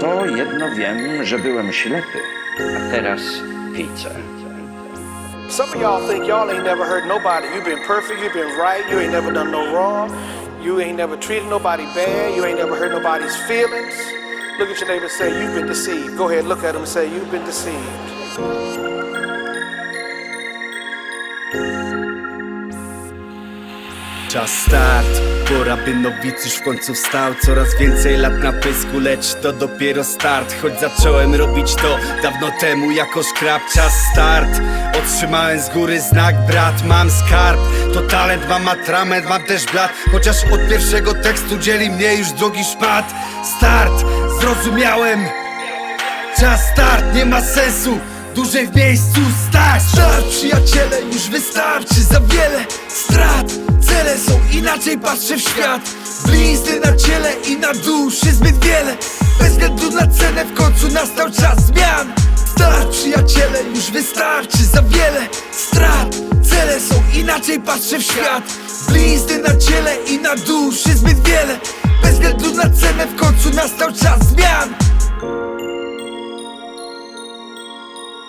To jedno wiem, że byłem ślepy, a teraz widzę. Some of y'all think y'all ain't never hurt nobody. You've been perfect, you've been right, you ain't never done no wrong, you ain't never treated nobody bad, you ain't never hurt nobody's feelings. Look at your neighbor and say, You've been deceived. Go ahead, look at him and say, You've been deceived. Czas start, pora by nowicjusz w końcu wstał. Coraz więcej lat na pysku, lecz to dopiero start. Choć zacząłem robić to dawno temu jako szkrab. Czas start, otrzymałem z góry znak brat Mam skarb, to talent, mam atrament, mam też blat. Chociaż od pierwszego tekstu dzieli mnie już drogi szmat. Start, zrozumiałem. Czas start, nie ma sensu Dłużej w miejscu stać. Start, przyjaciele, już wystarczy za wiele strat. Cele są inaczej, patrzę w świat. Blizny na ciele i na duszy zbyt wiele. Bez względu na cenę w końcu nastał czas zmian. Start, przyjaciele, już wystarczy za wiele strat. Cele są inaczej, patrzę w świat. Blizny na ciele i na duszy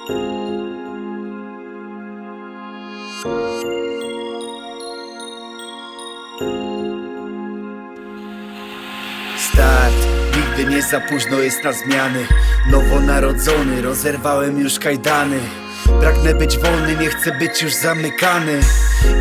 Start, nigdy nie za późno jest na zmiany. Nowonarodzony, rozerwałem już kajdany Pragnę być wolny, nie chcę być już zamykany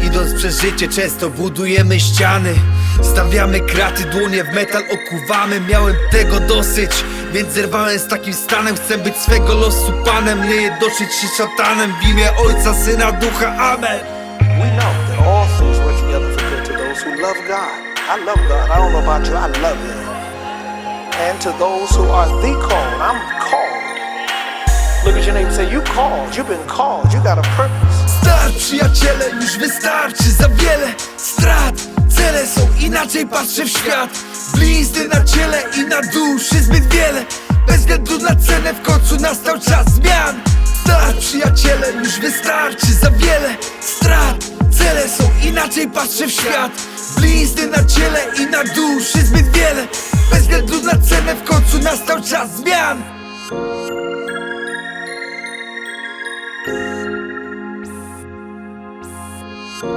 Idąc przez życie często budujemy ściany Stawiamy kraty, dłonie w metal okuwamy Miałem tego dosyć, więc zerwałem z takim stanem Chcę być swego losu panem, nie jednoczyć się szatanem W imię Ojca, Syna, Ducha, Amen We know that all things work together for good to those who love God. I love God. I don't know about you, I love Him. And to those who are the called, I'm. Look at your and say, You called, you've been called, you got a purpose. Start, przyjaciele, już wystarczy za wiele. Strat Cele są inaczej, patrzę w świat. Blizny na ciele i na duszy zbyt wiele. Bez względu na cenę w końcu nastał czas zmian. Start, przyjaciele, już wystarczy za wiele. Strat Cele są inaczej, patrzę w świat. Blizny na ciele i na duszy zbyt wiele. Bez względu na cenę w końcu nastał czas zmian Start,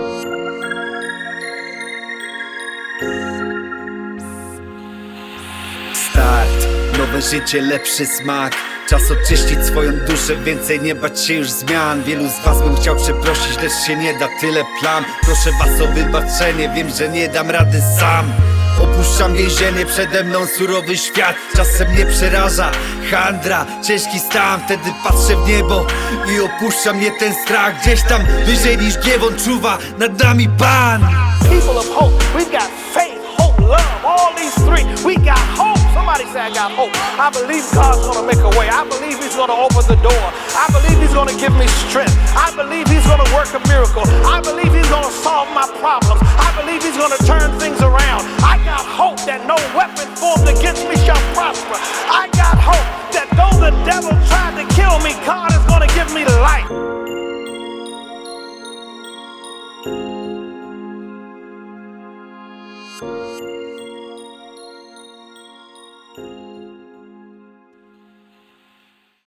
nowe życie, lepszy smak. Czas oczyścić swoją duszę, więcej nie bać się już zmian. Wielu z was bym chciał przeprosić, lecz się nie da, tyle plam. Proszę was o wybaczenie, wiem, że nie dam rady sam Opuszczam więzienie, przede mną surowy świat Czasem mnie przeraża handra, ciężki stan Wtedy patrzę w niebo i opuszcza mnie ten strach Gdzieś tam wyżej niż giewon czuwa nad nami Pan People of hope, got faith, hope, love, all these three. We got hope. Somebody say, I got hope. I believe God's gonna make a way. I believe He's gonna open the door. I believe He's gonna give me strength. I believe He's gonna work a miracle. Música